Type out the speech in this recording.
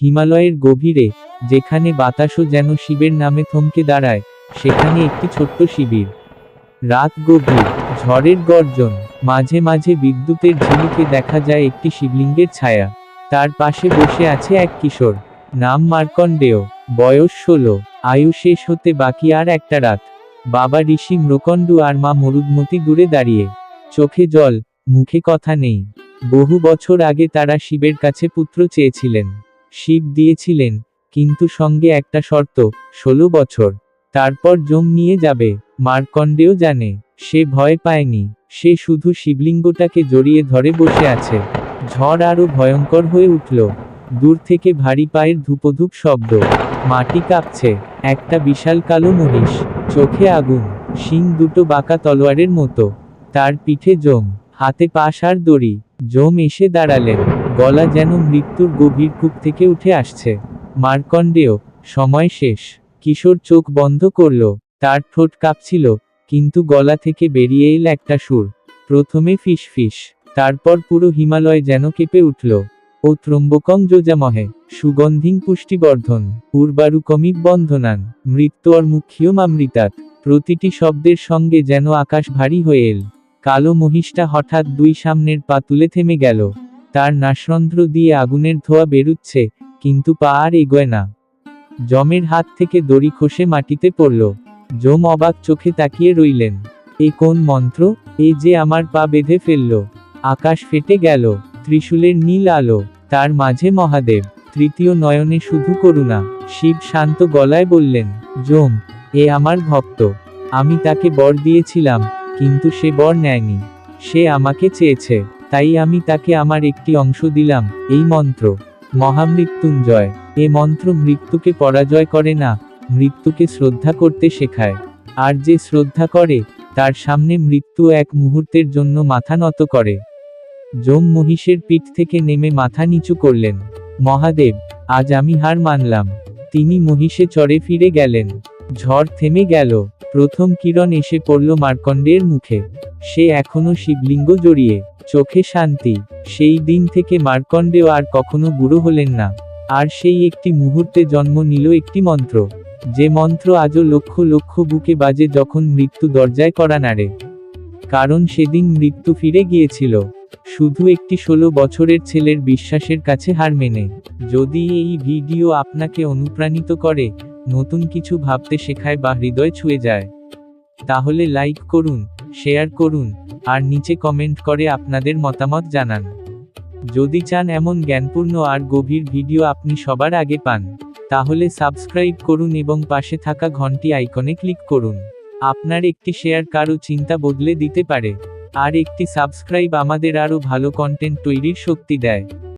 হিমালয়ের গভীরে, যেখানে বাতাসও যেন শিবের নামে থমকে দাঁড়ায়, সেখানে একটি ছোট্ট শিবির। রাত গভীর, ঝড়ের গর্জন, মাঝে মাঝে বিদ্যুতের ঝিলিকে দেখা যায় একটি শিবলিঙ্গের ছায়া। তার পাশে বসে আছে এক কিশোর, নাম মার্কণ্ডেয় বয়স ষোলো, আয়ু শেষ হতে বাকি আর একটা রাত। বাবা ঋষি ম্রকণ্ডু আর মা মরুদমতি দূরে দাঁড়িয়ে। চোখে জল, মুখে কথা নেই। বহু বছর আগে তারা শিবের কাছে পুত্র চেয়েছিলেন। শিব দিয়েছিলেন, কিন্তু সঙ্গে একটা শর্ত, ষোলো বছর। তারপর জম নিয়ে যাবে মার্কণ্ডেও জানে, সে ভয় পায়নি, সে শুধু শিবলিঙ্গটাকে জড়িয়ে ধরে বসে আছে। ঝড় আরও ভয়ঙ্কর হয়ে উঠল, দূর থেকে ভারী পায়ের ধূপধূপ শব্দ। মাটি কাঁপছে, একটা বিশাল কালো মহিষ, চোখে আগুন, শিং দুটো বাঁকা তলোয়ারের মতো। তার পিঠে জম হাতে পাশ আর দড়ি জম এসে দাঁড়ালেন। গলা যেন মৃত্যুর গভীর কূপ থেকে উঠে আসছে। মার্কণ্ডেয়, সময় শেষ। কিশোর চোখ বন্ধ করল। তার ঠোঁট কাঁপছিল, কিন্তু গলা থেকে বেরিয়ে এল একটা সুর। প্রথমে ফিস ফিস, তারপর পুরো হিমালয় যেন কেঁপে উঠল। ও ত্রম্বকং যোজামহে, সুগন্ধিং পুষ্টিবর্ধন উর্বারুকমিক বন্ধনান, মৃত্যু আর মুখ্যম আমৃতাত প্রতিটি শব্দের সঙ্গে যেন আকাশ ভারী হয়ে এল। কালো মহিষটা হঠাৎ দুই সামনের পা তুলে থেমে গেল। তার নাসরন্ধ্র দিয়ে আগুনের ধোয়া বেরুচ্ছে, কিন্তু পা আর এগোয় না। জমের হাত থেকে দড়ি খসে মাটিতে পড়ল। জম অবাক চোখে তাকিয়ে রইলেন। এ কোন মন্ত্র? এ যে আমার পা বেঁধে ফেলল। আকাশ ফেটে গেল, ত্রিশূলের নীল আলো, তার মাঝে মহাদেব। তৃতীয় নয়নে শুধু করুণা। শিব শান্ত গলায় বললেন, জম, এ আমার ভক্ত। আমি তাকে বর দিয়েছিলাম, কিন্তু সে বর নেয়নি। সে আমাকে চেয়েছে। তাই আমি তাকে আমার একটি অংশ দিলাম, এই মন্ত্র। মহামৃত্যুঞ্জয়। এ মন্ত্র মৃত্যুকে পরাজয় করে না, মৃত্যুকে শ্রদ্ধা করতে শেখায়। আর যে শ্রদ্ধা করে, তার সামনে মৃত্যু এক মুহূর্তের জন্য মাথা নত করে। জম মহিষের পিঠ থেকে নেমে মাথা নিচু করলেন। মহাদেব, আজ আমি হার মানলাম। তিনি মহিষে চড়ে ফিরে গেলেন। ঝড় থেমে গেল। প্রথম কিরণ এসে পড়ল মার্কণ্ডের মুখে। সে এখনও শিবলিঙ্গ জড়িয়ে। চোখে শান্তি। সেই দিন থেকে মার্কণ্ডেয় আর কখনো বুড়ো হলেন না। আর সেই একটি মুহূর্তে জন্ম নিল একটি মন্ত্র। যে মন্ত্র আজও লক্ষ লক্ষ বুকে বাজে যখন মৃত্যু দরজায় করা নাড়ে। কারণ সেদিন মৃত্যু ফিরে গিয়েছিল। শুধু একটি ষোলো বছরের ছেলের বিশ্বাসের কাছে হার মেনে। যদি এই ভিডিও আপনাকে অনুপ্রাণিত করে, নতুন কিছু ভাবতে শেখায় বা হৃদয় ছুঁয়ে যায়, তাহলে লাইক করুন, শেয়ার করুন আর নিচে কমেন্ট করে আপনাদের মতামত জানান। যদি চান এমন জ্ঞানপূর্ণ আর গভীর ভিডিও আপনি সবার আগে পান, তাহলে সাবস্ক্রাইব করুন এবং পাশে থাকা ঘন্টি আইকনে ক্লিক করুন। আপনার একটি শেয়ার কারও চিন্তা বদলে দিতে পারে, আর একটি সাবস্ক্রাইব আমাদের আরও ভালো কন্টেন্ট তৈরির শক্তি দেয়।